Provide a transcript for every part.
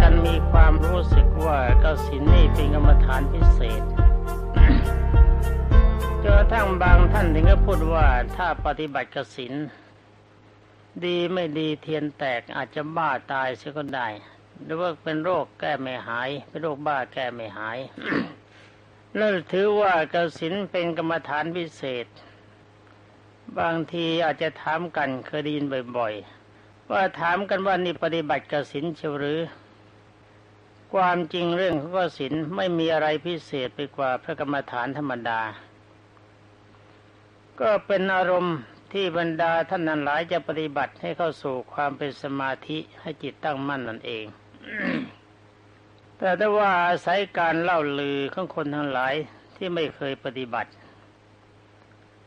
กันมีความรู้สึกว่ากสินนี่เป็นกรรมฐานพิเศษจนกระทั่งบางท่านถึงก็พูดว่าถ้าปฏิบัติกสินดีไม่ดีเทียนแตกอาจจะบ้าตายเสียก็ได้หรือว่าเป็นโรคแก้ไม่หาย เป็นโรคบ้าแก้ไม่หายแล้วถือว่ากสินเป็นกรรมฐานพิเศษ บางทีอาจจะถามกันเคยได้ยินบ่อย ๆ ว่าถามกันว่านี่ปฏิบัติกสินเชียวหรือ ความจริงเรื่องของกสินไม่มีอะไรพิเศษไปกว่าพระกรรมฐานธรรมดา ก็เป็นอารมณ์ที่บรรดาท่านนั้นหลายจะปฏิบัติให้เข้าสู่ความเป็นสมาธิให้จิตตั้งมั่นนั่นเอง แต่ถ้าว่าอาศัยการเล่าลือของคนทั้งหลายที่ไม่เคยปฏิบัติ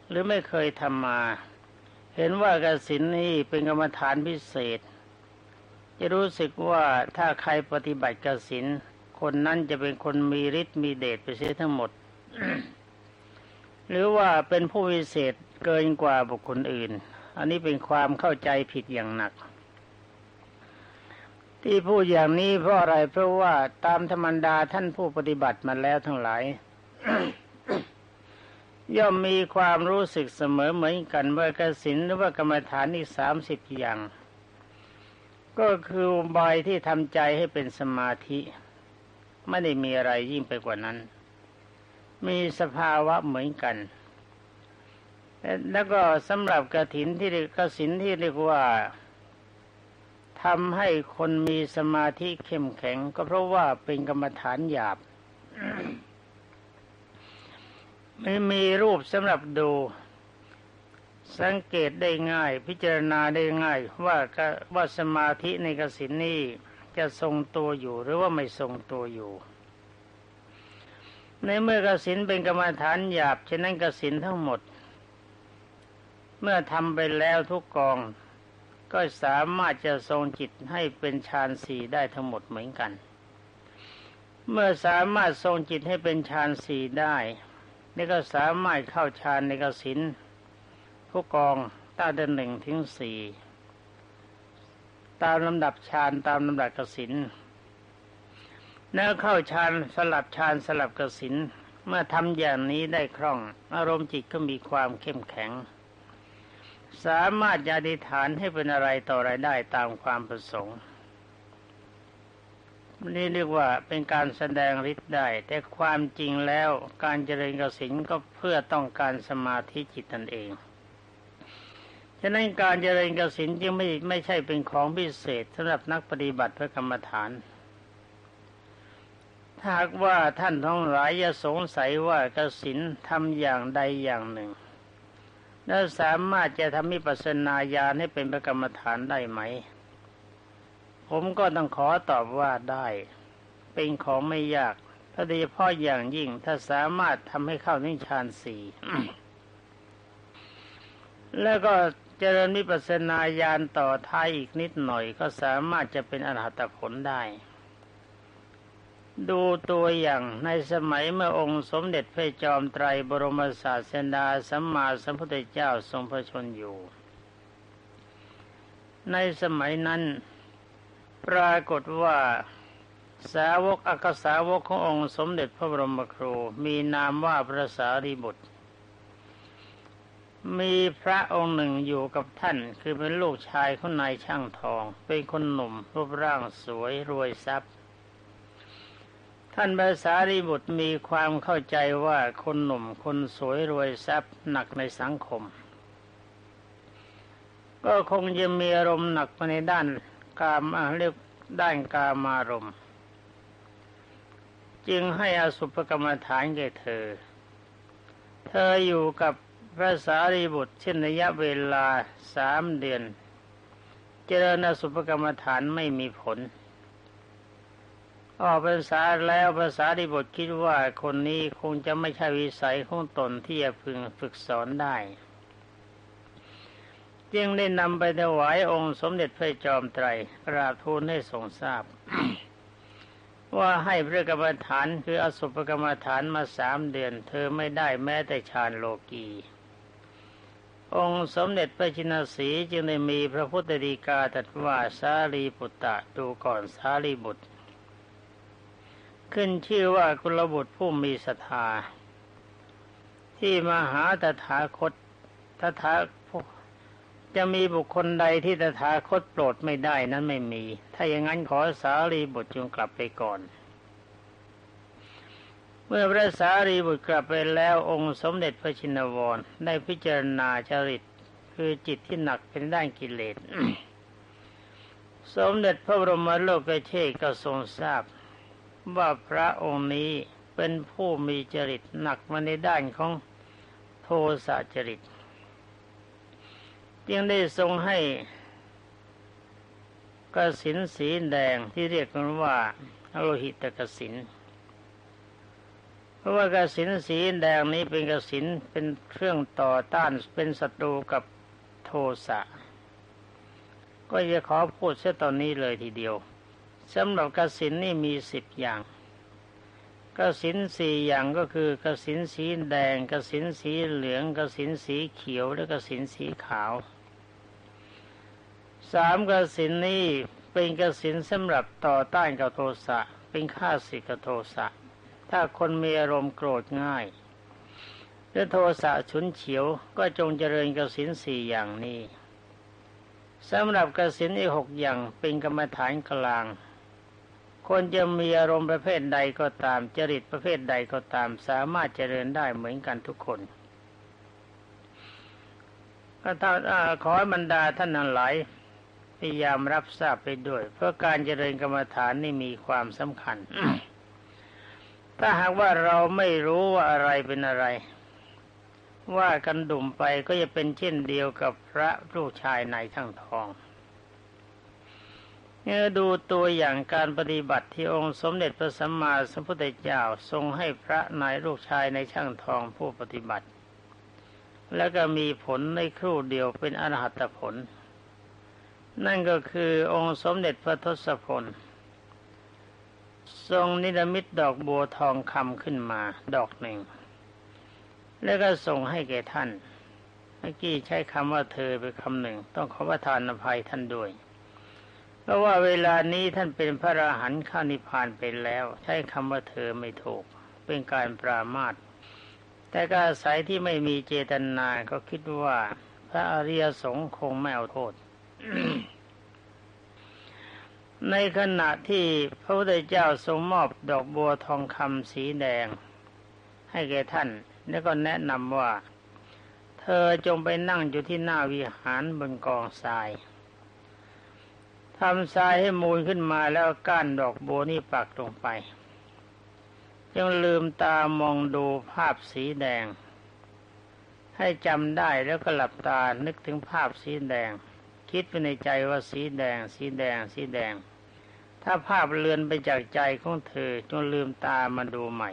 หรือไม่เคยทำมา เห็นว่ากสินนี้เป็นกรรมฐานพิเศษ จะรู้สึกว่าถ้าใครปฏิบัติกสินคนนั้นจะเป็นคนมีฤทธิ์มีเดชไปเสียทั้งหมด หรือว่าเป็นผู้วิเศษเกินกว่าบุคคลอื่น อันนี้เป็นความเข้าใจผิดอย่างหนัก ที่พูดอย่างนี้เพราะอะไรเพราะว่าตามธรรมดาท่านผู้ปฏิบัติมาแล้วทั้งหลาย ย่อมมีความรู้สึกเสมอเหมือนกันว่ากสินหรือว่ากรรมฐานอีกสามสิบอย่าง ก็คืออุบายที่ทำใจให้เป็นสมาธิ ไม่ได้มีอะไรยิ่งไปกว่านั้น มีสภาวะเหมือนกัน แล้วก็สำหรับกระถินที่เรียกกสินที่เรียกว่าทำให้คนมีสมาธิเข้มแข็ง ก็เพราะว่าเป็นกรรมฐานหยาบไม่มีรูปสำหรับดู สังเกตได้ง่าย พิจารณาได้ง่าย ว่าว่าสมาธิในกสินนี้จะทรงตัวอยู่หรือว่าไม่ทรงตัวอยู่ ในเมื่อกสินเป็นกรรมฐานหยาบฉะนั้นกสินทั้งหมด เมื่อทำไปแล้วทุกกอง ก็สามารถจะทรงจิตให้เป็นฌานสี่ได้ทั้งหมดเหมือนกัน เมื่อสามารถทรงจิตให้เป็นฌานสี่ได้นี่ก็สามารถเข้าฌานในกสิน ผู้กองตั้งแต่หนึ่งถึงสี่ตามลำดับฌานตามลำดับกสินแล้วเข้าฌานสลับฌานสลับกสินเมื่อทำอย่างนี้ได้คล่อง อารมณ์จิตก็มีความเข้มแข็ง สามารถจะอธิฐานให้เป็นอะไรต่ออะไรได้ตามความประสงค์นี่เรียกว่าเป็นการแสดงฤทธิ์ได้ แต่ความจริงแล้วการเจริญกสินก็เพื่อต้องการสมาธิจิตตนเอง ฉะนั้นการเจริญกสินจึงไม่ไม่ใช่เป็นของพิเศษสำหรับนักปฏิบัติพระกรรมฐานถ้าหากว่าท่านทั้งหลายจะสงสัยว่ากสินทำอย่างใดอย่างหนึ่ง แล้วสามารถจะทำมิปัสนาญาณให้เป็นพระกรรมฐานได้ไหม ผมก็ต้องขอตอบว่าได้ เป็นของไม่ยากถ้าโดยเฉพาะอย่างยิ่งถ้าสามารถทำให้เข้านิฌานสี่แล้วก็ เจริญวิปัสนาญาณต่อท้ายอีกนิดหน่อยก็สามารถจะเป็นอรหัตผลได้ ดูตัวอย่างในสมัยเมื่อองค์สมเด็จพระจอมไตรบรมศาสดาสัมมาสัมพุทธเจ้าทรงพระชนอยู่ ในสมัยนั้น ปรากฏว่าสาวกอักษาวกขององค์สมเด็จพระบรมครูมีนามว่าพระสารีบุตร มีพระองค์หนึ่งอยู่กับท่าน คือเป็นลูกชายของนายช่างทอง เป็นคนหนุ่ม รูปร่างสวยรวยทรัพย์ ท่านพระสารีบุตรมีความเข้าใจว่าคนหนุ่มคนสวยรวยทรัพย์หนักในสังคม ก็คงจะมีอารมณ์หนักไปในด้านกามเรียกด้านกามารมจึงให้อสุภกรรมฐานแก่เธอ เธออยู่กับ พระสารีบุตรเช่นระยะเวลาสามเดือน เจริญสุภกรรมฐานไม่มีผล ออกภาษาแล้วภาษาดิบทคิดว่าคนนี้คงจะไม่ใช่วิสัยของตนที่จะพึงฝึกสอนได้ จึงได้นำไปถวายองค์สมเด็จพระจอมไตรกราบทูลให้ทรงทราบ ว่าให้พระกรรมฐานคืออสุภกรรมฐานมาสามเดือน เธอไม่ได้แม้แต่ฌานโลกี องค์สมเด็จพระชินสีจึงได้มีพระพุทธดีกาตรัสว่าสารีบุตรดูก่อนสารีบุตร ขึ้นชื่อว่ากุลบุตรผู้มีศรัทธา ที่มหาตถาคตตถาจะมีบุคคลใดที่ตถาคตโปรดไม่ได้นั้นไม่มี ถ้าอย่างนั้นขอสารีบุตรจงกลับไปก่อน เมื่อพระสารีบุตรกลับไปแล้วองค์สมเด็จพระชินวรได้พิจารณาจริตคือจิตที่หนักเป็นด้านกิเลส สมเด็จพระบรมโลกเชษก็ทรงทราบ ว่าพระองค์นี้เป็นผู้มีจริตหนักมาในด้านของโทสะจริตจึงได้ทรงให้กสินสีแดงที่เรียกกันว่าโลหิตกสิน เพราะว่ากสินสีแดงนี้เป็นกสินเป็นเครื่องต่อต้านเป็นศัตรูกับโทสะ ก็จะขอพูดเสียตอนนี้เลยทีเดียวสำหรับกสินนี่มีสิบอย่างกสินสี่อย่างก็คือกสินสีแดงกสินสีเหลืองกสินสีเขียวและกสินสีขาวสามกสินนี้เป็นกสินสำหรับต่อต้านกับโทสะเป็นข้าศึกกับโทสะ ถ้าคนมีอารมณ์โกรธง่ายหรือโทสะฉุนเฉียวก็จงเจริญกสินสี่อย่างนี้สำหรับกสินอีกหกอย่างเป็นกรรมฐานกลาง คนจะมีอารมณ์ประเภทใดก็ตามจริตประเภทใดก็ตาม สามารถเจริญได้เหมือนกันทุกคนก็ถ้าขอให้บรรดาท่านนั้นหลายพยายามรับทราบไปด้วย เพราะการเจริญกรรมฐานนี่มีความสำคัญ ถ้าหากว่าเราไม่รู้ว่าอะไรเป็นอะไร ว่ากันดุ่มไปก็จะเป็นเช่นเดียวกับพระลูกชายในช่างทองเนี่ยดูตัวอย่างการปฏิบัติที่องค์สมเด็จพระสัมมาสัมพุทธเจ้าทรงให้พระนายลูกชายในช่างทองผู้ปฏิบัติ แล้วก็มีผลในครู่เดียวเป็นอรหัตผล นั่นก็คือองค์สมเด็จพระทศพล ทรงนิรมิตดอกบัวทองคำขึ้นมา ดอกหนึ่ง แล้วก็ส่งให้แก่ท่านเมื่อกี้ใช้คำว่าเธอไปคำหนึ่ง ต้องขอประทานอภัยท่านด้วย เพราะว่าเวลานี้ท่านเป็นพระอราหันต์ข้านิพพานไปแล้ว ใช้คำว่าเธอไม่ถูก เป็นการปรามาทแต่ก็อาศัยที่ไม่มีเจตนาก็คิดว่า พระอริยสงฆ์คงไม่เอาโทษ ในขณะที่พระพุทธเจ้าทรงมอบดอกบัวทองคำสีแดง ให้แก่ท่าน แล้วก็แนะนำว่า เธอจงไปนั่งอยู่ที่หน้าวิหารบนกองทรายทำทรายให้มูลขึ้นมาแล้วก้านดอกบัวนี่ปักลงไปยังลืมตามองดูภาพสีแดง ให้จำได้แล้วก็หลับตานึกถึงภาพสีแดง คิดไปในใจว่าสีแดง สีแดง สีแดง ถ้าภาพเลือนไปจากใจของเธอจนลืมตามาดูใหม่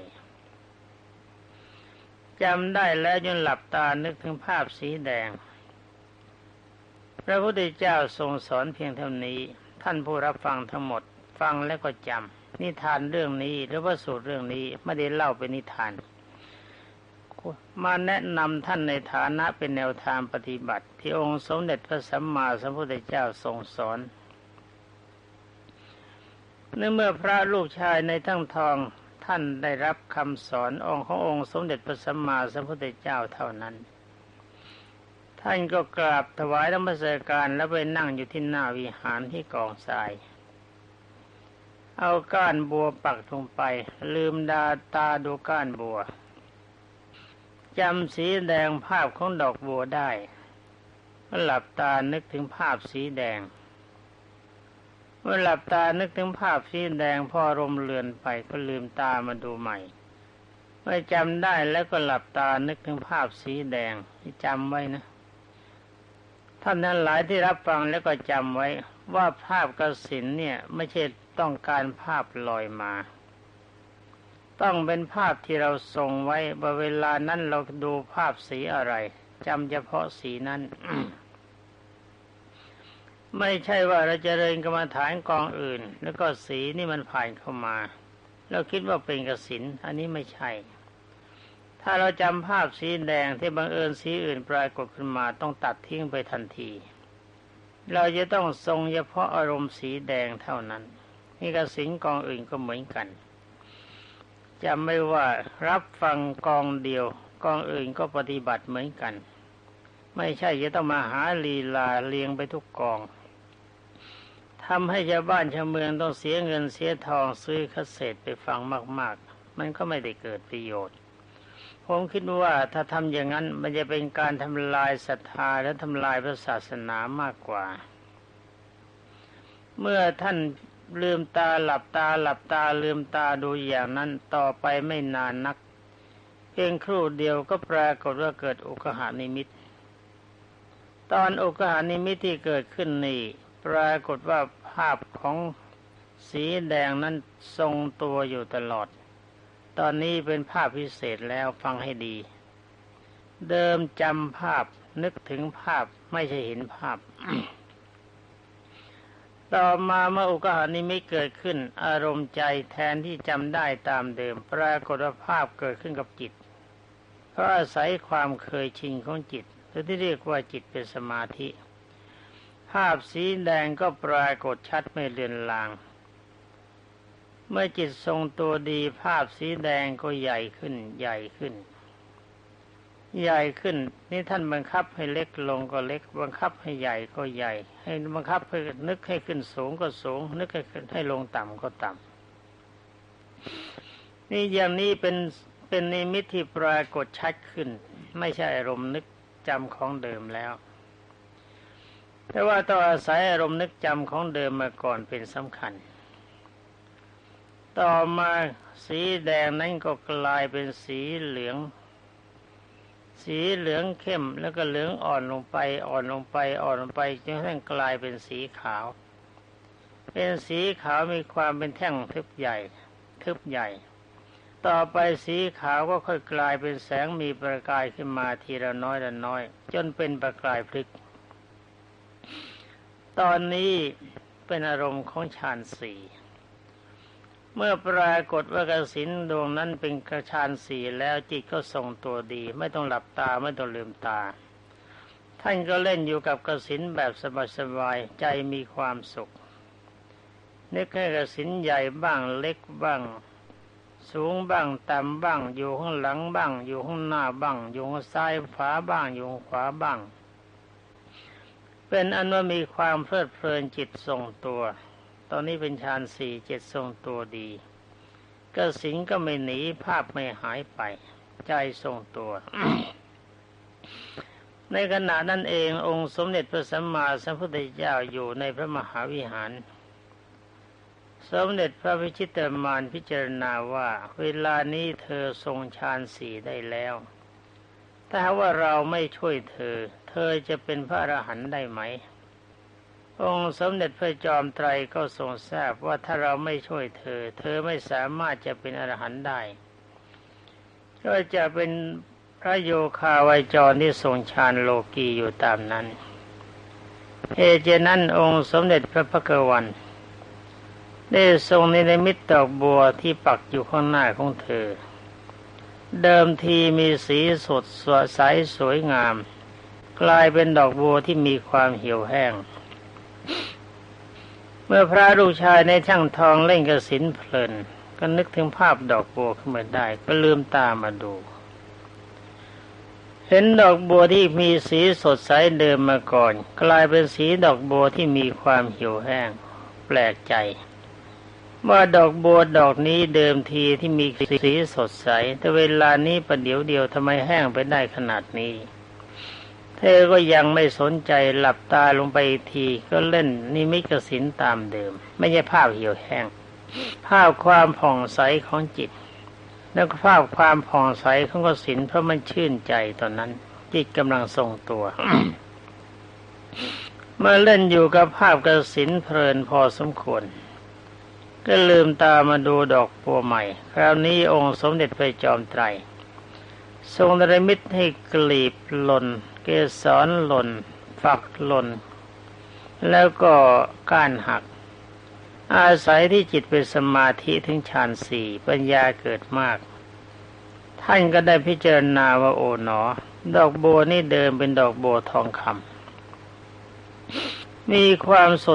จำได้แล้วจนหลับตานึกถึงภาพสีแดง พระพุทธเจ้าทรงสอนเพียงเท่านี้ ท่านผู้รับฟังทั้งหมด ฟังแล้วก็จำนิทานเรื่องนี้หรือว่าสูตรเรื่องนี้ไม่ได้เล่าเป็นนิทาน มาแนะนำท่านในฐานะเป็นแนวทางปฏิบัติ ที่องค์สมเด็จพระสัมมาสัมพุทธเจ้าทรงสอน เนื่อเมื่อพระลูกชายในทั้งทองท่านได้รับคำสอนองค์ขององค์สมเด็จพระสัมมาสัมพุทธเจ้าเท่านั้น ท่านก็กราบถวายธรรมสการแล้วไปนั่งอยู่ที่หน้าวิหารที่กองทราย เอาก้านบัวปักลงไป ลืมดาตาดูก้านบัวจำสีแดงภาพของดอกบัวได้หลับตานึกถึงภาพสีแดง เมื่อหลับตานึกถึงภาพสีแดงพอรมเลือนไปก็ลืมตามาดูใหม่ เมื่อจำได้แล้วก็หลับตานึกถึงภาพสีแดงที่จำไว้นะ ท่านนั้นหลายที่รับฟังแล้วก็จำไว้ว่าภาพกสินเนี่ยไม่ใช่ต้องการภาพลอยมา ต้องเป็นภาพที่เราส่งไว้เวลานั้นเราดูภาพสีอะไรจำเฉพาะสีนั้น ไม่ใช่ว่าเราจะเริญกรรมฐานกองอื่น แล้วก็สีนี่มันผ่านเข้ามาเราคิดว่าเป็นกสินอันนี้ไม่ใช่ ถ้าเราจำภาพสีแดงที่บังเอิญสีอื่นปรากฏขึ้นมาต้องตัดทิ้งไปทันที เราจะต้องทรงเฉพาะอารมณ์สีแดงเท่านั้นนี่กสิงกองอื่นก็เหมือนกันจำไม่ว่ารับฟังกองเดียว กองอื่นก็ปฏิบัติเหมือนกัน ไม่ใช่จะต้องมาหาลีลาเลียงไปทุกกอง ทำให้ชาวบ้านชาวเมืองต้องเสียเงินเสียทองซื้อคาสเซ็ตไปฟังมาก ๆ มันก็ไม่ได้เกิดประโยชน์ ผมคิดว่าถ้าทำอย่างนั้นมันจะเป็นการทำลายศรัทธาและทำลายพระศาสนามากกว่า เมื่อท่านลืมตาหลับตาหลับตาลืมตาดูอย่างนั้นต่อไปไม่นานนัก เพียงครู่เดียวก็ปรากฏว่าเกิดอุกหานิมิต ตอนอุกหานิมิตที่เกิดขึ้นนี่ ปรากฏว่าภาพของสีแดงนั้นทรงตัวอยู่ตลอด ตอนนี้เป็นภาพพิเศษแล้วฟังให้ดี เดิมจำภาพนึกถึงภาพไม่ใช่เห็นภาพ ต่อมาเมื่ออุกหานิมิตเกิดขึ้น อารมณ์ใจแทนที่จำได้ตามเดิม ปรากฏว่าภาพเกิดขึ้นกับจิต เพราะอาศัยความเคยชินของจิตหรือที่เรียกว่าจิตเป็นสมาธิ ภาพสีแดงก็ปรากฏชัดไม่เลือนลาง เมื่อจิตทรงตัวดีภาพสีแดงก็ใหญ่ขึ้น ใหญ่ขึ้น ใหญ่ขึ้น นี่ท่านบังคับให้เล็กลงก็เล็ก บังคับให้ใหญ่ก็ใหญ่ ให้บังคับให้นึกให้ขึ้นสูงก็สูง นึกให้ขึ้นให้ลงต่ำก็ต่ำนี่อย่างนี้เป็นเป็นนิมิตที่ปรากฏชัดขึ้น ไม่ใช่อารมณ์นึกจำของเดิมแล้ว แต่ว่าต้องอาศัยอารมณ์นึกจำของเดิมมาก่อนเป็นสำคัญ ต่อมาสีแดงนั้นก็กลายเป็นสีเหลือง สีเหลืองเข้มแล้วก็เหลืองอ่อนลงไปอ่อนลงไปอ่อนลงไปจนกระทั่งกลายเป็นสีขาว เป็นสีขาวมีความเป็นแท่งทึบใหญ่ ทึบใหญ่ ต่อไปสีขาวก็ค่อยกลายเป็นแสงมีประกายขึ้นมาทีละน้อยละน้อย จนเป็นประกายพลิก ตอนนี้เป็นอารมณ์ของฌานสี่เมื่อปรากฏว่ากสินดวงนั้นเป็นกระชานสี่แล้วจิตก็ทรงตัวดี ไม่ต้องหลับตาไม่ต้องลืมตา ท่านก็เล่นอยู่กับกสินแบบสบายๆใจมีความสุขนึกให้กสินใหญ่บ้างเล็กบ้าง สูงบ้างต่ำบ้าง อยู่ข้างหลังบ้าง อยู่ข้างหน้าบ้าง อยู่ข้างซ้ายขวาบ้างอยู่ขวาบ้าง เป็นอันว่ามีความเพลิดเพลินจิตทรงตัว ตอนนี้เป็นฌานสี่จิตทรงตัวดีกสิงก็ไม่หนีภาพไม่หายไป ใจทรงตัว ในขณะนั้นเององค์สมเด็จพระสัมมาสัมพุทธเจ้าอยู่ในพระมหาวิหาร สมเด็จพระพิชิตมานพิจารณาว่าเวลานี้เธอทรงฌานสี่ได้แล้ว ถ้าว่าเราไม่ช่วยเธอ ธอจะเป็นพระอรหันต์ได้ไหม องค์สมเด็จพระจอมไตรก็ทรงทราบว่าถ้าเราไม่ช่วยเธอ เธอไม่สามารถจะเป็นอรหันต์ได้ ก็จะเป็นพระโยคาวายจรที่ทรงฌานโลกีอยู่ตามนั้น เอเจนั้นองค์สมเด็จพระพักวัน ได้ทรงในมิตรดอกบัวที่ปักอยู่ข้างหน้าของเธอ เดิมทีมีสีสดสดใสสวยงาม กลายเป็นดอกบัวที่มีความเหี่ยวแห้ง เมื่อพระลูกชายในช่างทองเล่นกระสินเพลิน ก็นึกถึงภาพดอกบัวขึ้นมาได้ ก็ลืมตามาดู เห็นดอกบัวที่มีสีสดใสเดิมมาก่อน กลายเป็นสีดอกบัวที่มีความเหี่ยวแห้ง แปลกใจว่าดอกบัวดอกนี้เดิมทีที่มีสีสดใส แต่เวลานี้ประเดี๋ยวเดียวทำไมแห้งไปได้ขนาดนี้ เธอก็ยังไม่สนใจหลับตาลงไปทีก็เล่นนิมิตกสินตามเดิม ไม่ใช่ภาพเหี่ยวแห้ง ภาพความผ่องใสของจิต แล้วก็ภาพความผ่องใสของกสินเพราะมันชื่นใจตอนนั้น จิตกำลังทรงตัวเมื่อเล่นอยู่กับภาพกสินเพลินพอสมควร ก็ลืมตามาดูดอกบัวใหม่ คราวนี้องค์สมเด็จพระจอมไตร ทรงดรมิตให้กลีบหล่น เกสรหล่น ฝักหล่น แล้วก็ก้านหัก อาศัยที่จิตเป็นสมาธิถึงฌานสี่ปัญญาเกิดมาก ท่านก็ได้พิจารณาว่าโอ๋หนอ ดอกโบนี่เดิมเป็นดอกโบทองคำมีความสด